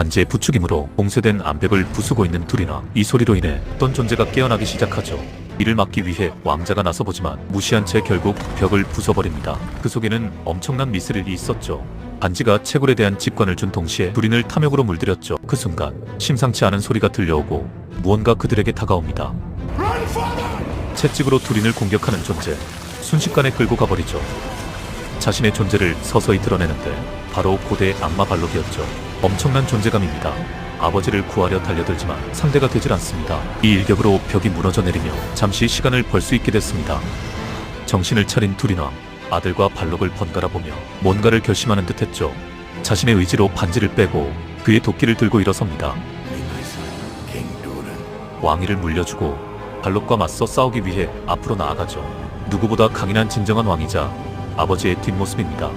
반지의 부축이므로 봉쇄된 암벽을 부수고 있는 둘이나 이 소리로 인해 어떤 존재가 깨어나기 시작하죠. 이를 막기 위해 왕자가 나서보지만 무시한 채 결국 벽을 부숴버립니다. 그 속에는 엄청난 미스릴이 있었죠. 반지가 채굴에 대한 직관을 준 동시에 불인을 탐욕으로 물들였죠. 그 순간 심상치 않은 소리가 들려오고 무언가 그들에게 다가옵니다. 채찍으로 두린을 공격하는 존재 순식간에 끌고 가버리죠. 자신의 존재를 서서히 드러내는데 바로 고대 악마 발록이었죠. 엄청난 존재감입니다. 아버지를 구하려 달려들지만 상대가 되질 않습니다. 이 일격으로 벽이 무너져 내리며 잠시 시간을 벌 수 있게 됐습니다. 정신을 차린 두린왕 아들과 발록을 번갈아 보며 뭔가를 결심하는 듯했죠. 자신의 의지로 반지를 빼고 그의 도끼를 들고 일어섭니다. 왕위를 물려주고 발록과 맞서 싸우기 위해 앞으로 나아가죠. 누구보다 강인한 진정한 왕이자 아버지의 뒷모습입니다.